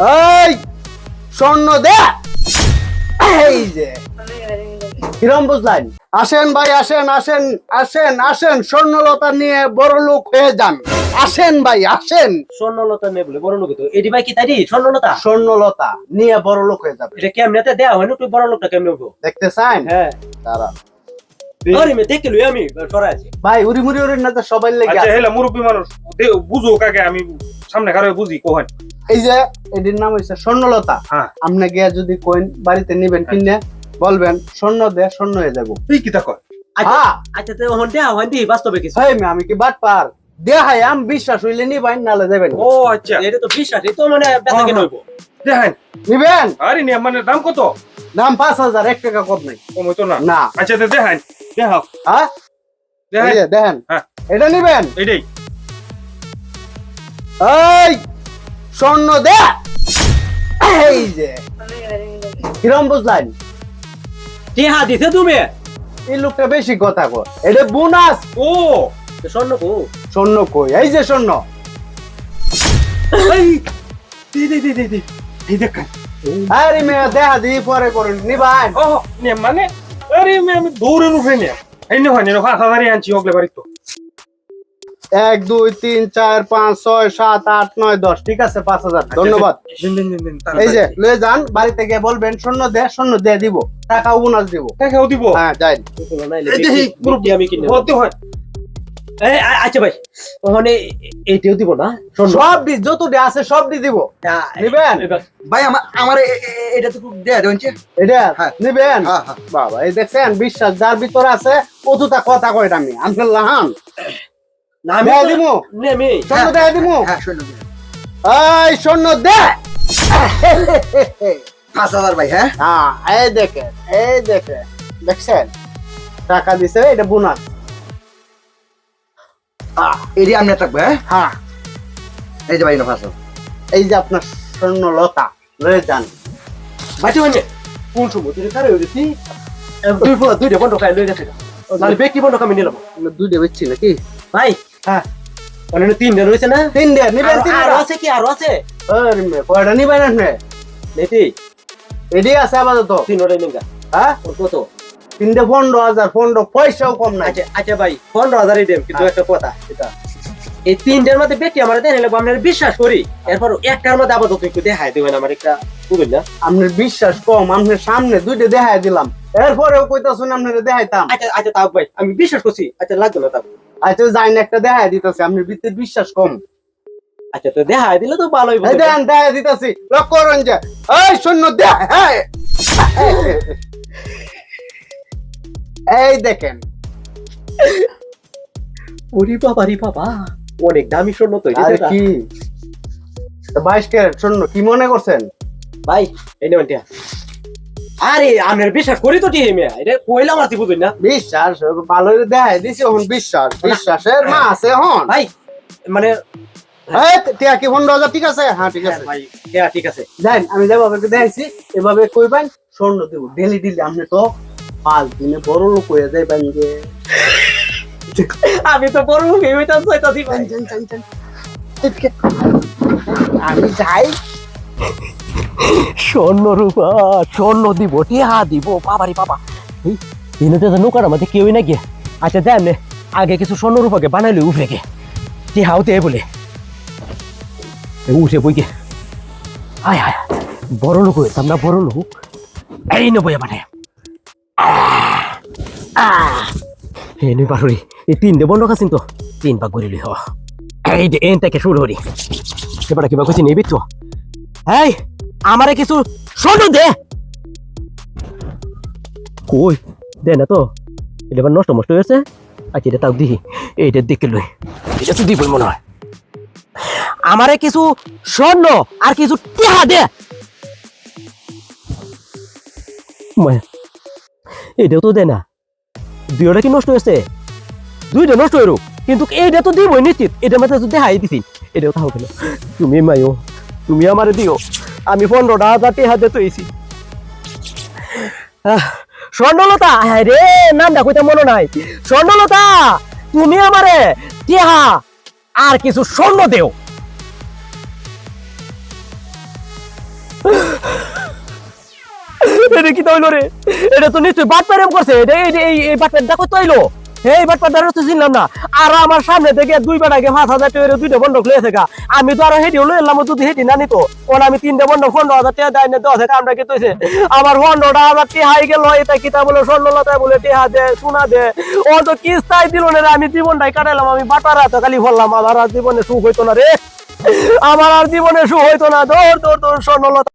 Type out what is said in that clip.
এই স্বর্ণ দে। এই যে। কিরম বুঝলেন? আসেন ভাই আসেন আসেন আসেন আসেন স্বর্ণলতা নিয়ে বড় লোক হয়ে যান। আসেন ভাই আসেন। স্বর্ণলতা নেই বলে বড় লোক তো। এটি ভাই কি তাই স্বর্ণলতা? স্বর্ণলতা নিয়ে বড় লোক হয়ে যাবে। এটা কেমনে দেওয়া হয়? না তুই বড় লোকটা কেমনে উঠবো? দেখতে চান হ্যাঁ তারা ভাই উড়ি মুড়ি উড়ি না সবাই লেগে আচ্ছা আছে। হেলা মুরব্বী মানুষ দে- বুঝো কাকে আমি সামনে কারও বুঝি কোহেন। এই যে এটির নাম হচ্ছে স্বর্ণলতা। হ্যাঁ। আপনি গিয়ে যদি কইন বাড়িতে নিবেন কিনে বলবেন স্বর্ণ দে স্বর্ণ হয়ে যাব। তুই কি তা আচ্ছা হ্যাঁ। আচ্ছা তো হন দেওয়া হয় দি বাস্তবে কিছু। ভাই আমি কি বাট পার? দেহাই আম বিশ্বাস হইলে নিবেন নালে দেবেন। ও আচ্ছা। এটা তো বিশ্বাস এই তো মানে বেচা কেন হইব? দেখেন নিবেন? আরে মানে দাম কত? দাম পাঁচ হাজার এক টাকা কম নাই। কম হইতো না? না। আচ্ছা তো দেখেন দেখাও হ্যাঁ? এই দেখেন দেখেন। হ্যাঁ। এটা নিবেন? এইটাই। এই! স্বর্ণ দে। এই যে। কিরম বুঝলেন টিহা দিছে তুমি? এই লোকটা বেশি কথা কর এটা বোনাস। ও স্বর্ণ কো? স্বর্ণ কই? এই যে স্বর্ণ। এই দি দি দি দি দি এই দেখেন। আরে মেয়ে দেখা দি পরে করুন। নিবান ও নে মানে? আরে আমি দৌড়ে উঠে নে এই নে হয় নে হাজারই আনছি ওগলে বাড়ি তো। এক দুই তিন চার পাঁচ ছয় সাত আট নয় দশ। ঠিক আছে পাঁচ হাজার। ধন্যবাদ। দিন দিন দিন দিন এই যে লয়ে যান বাড়িতে গিয়ে বলবেন স্বর্ণ দে স্বর্ণ দিয়ে দিব। টাকা বোনাস দিব। টাকাও দিব? হ্যাঁ যাই। আমি কিনে হতে হয়। আচ্ছা ভাই ওখানে এইটাও দিব না? সব দি যত দে আছে সব দি দিব নিবেন? ভাই আমার আমার এ- এ- এ- এটা তো দেয়া দেবেন এটা। নিবেন? বাবা এই দেখছেন বিশ্বাস যার ভিতরে আছে অতটা কথা কয় না আমি? আমি লাহান। দেখছেন? টাকা দিছে এটা বোনাস। এটি আপনি থাকবে হ্যাঁ? হ্যাঁ। এই যে ভাই না এই যে আপনার স্বর্ণ লতা লয়ে যান। মানে কোন সময়? তুই কারে হইছি দুই দুইটা বন্ধ খাই লই গেছে। নালে ব্যক্তি বন্ধ আমি নিলাম দুইটা বেচছি নাকি? ভাই হ্যাঁ। অন্য তিনটা রয়েছে না? নিবেন আর- আছে কি? আরও আছে? কয়টা নিবেন আপনি? নেতি। আছে আপাতত? হ্যাঁ? কত? তিনটে পনেরো হাজার পনেরো পয়সাও কম নাই। আচ্ছা আচ্ছা ভাই পনেরো হাজারই দেব কিন্তু হ্যাঁ। একটা কথা এটা। এই তিনটার মধ্যে ব্যক্তি আমার দেন আপনার বিশ্বাস করি। এরপর একটার মধ্যে আপাতত একটু দেখাই দেবেন আমার একটা বুঝলেন না? আপনার বিশ্বাস কম আপনার সামনে দুইটা দেখাই দিলাম। এরপরেও কইতাছুন আপনার দেখাইতাম। আচ্ছা আচ্ছা তাও ভাই আমি বিশ্বাস করছি। আচ্ছা লাগবে না তাও। আচ্ছা যাই না একটা দেখাই দিতেছে আপনার ভিতরে বিশ্বাস কম। আচ্ছা তো দেখাই দিলে তো ভালোই এই দেন দেখাই দিতেছি। লক্ষ্য করেন যে। এই শূন্য হ্যাঁ। এই দেখেন। ওরে বাবা রে বাবা। অনেক দামি স্বর্ণ তো আর কি? বাইশ ক্যারেট শূন্য কি মনে করছেন? ভাই এই নেবেন আরে আপনার বিশ্বাস করি তো টিহে মেয়া এটা কইলাম আর বুঝুন না। বিশ্বাস ভালো দেখাই দিছি এখন বিশ্বাস। বিশ্বাসের মা আছে হন ভাই মানে এই টিয়া কি পনেরো হাজার ঠিক আছে? হ্যাঁ ঠিক হ্যাঁ, আছে। ভাই হ্যাঁ ঠিক আছে। যাই আমি যেভাবে দেখাইছি। এভাবে কইবেন স্বর্ণ দেব। ডেলি ডেলি আপনি তো পাঁচ দিনে বড় লোক হয়ে যাইবেন যে। আমি তো বড় লোক এই হইতাম চাইতাছি আমি যাই। স্বর্ণ রূপা স্বর্ণ দিব টিহা দিব। বাবারি বাবা। দিনতে তো নৌকার মধ্যে কেউই না গিয়ে আচ্ছা নে, আগে কিছু স্বর্ণ রূপাকে বানাইলে উঠে গে। টিহাও তে বলে? উঠে বই গে। আয় আয় বড় লোক হইতাম না বড় লোক। এই নেব মানে এই নে পারি এই তিনটে বন্ধ খাচ্ছেন তো। তিন পাক করিলি হ। এই যে এন থেকে শুরু করি। এবার কিবা কিছু নিবি তো। এই আমারে কিছু শোনো দে। কই? দে না তো। এটা এবার নষ্ট মষ্ট হয়েছে। আচ্ছা এটা তাও দিহি। এইটা দেখে লই। এটা তো দিবই মনে হয়। আমারে কিছু স্বর্ণ আর কিছু টেহা দে। এটাও তো দে না। দুইটা কি নষ্ট হয়েছে? দুইটা নষ্ট হইরো কিন্তু এইটা তো দিবই নিশ্চিত। এটা মাত্র দেখাই দিছি, এটাও তাও গেল তুমি মাইও তুমি আমারে দিও। আমি পনেরো হাজার টি হাতে তৈছি স্বর্ণলতা হ্যাঁ রে দেখো তো মনে নাই। স্বর্ণলতা, তুমি আমারে টিহা আর কিছু স্বর্ণ দেও। এটা কি তৈল রে? এটা তো নিশ্চয়ই বাদ প্যারেম করছে। এই বাদ প্যারেমটা কই তৈলো। না। আর সামনে থেকে দুই বেটাকে পাঁচ দুইটা বন্ধক লিয়ে থাকা। আমি তো আরও হেঁটে হলো এলাম না নিত। আমি তিনটা বন্ধক, পনেরো হাজার দশ আমরা কি তৈছে আমার পনেরোটা হাজার টিহাই গেল, এটা কিতা বলে স্বর্ণলতায় বলে, টিহা দে, সোনা দে। ও তো কিস্তাই দিল না আমি জীবনটাই কাটাইলাম, আমি বাটার হাতে খালি বললাম, আমার আর জীবনে সুখ হইতো না রে। আমার আর জীবনে সুখ হইতো না। দৌড় দৌড় দৌড় স্বর্ণলতা।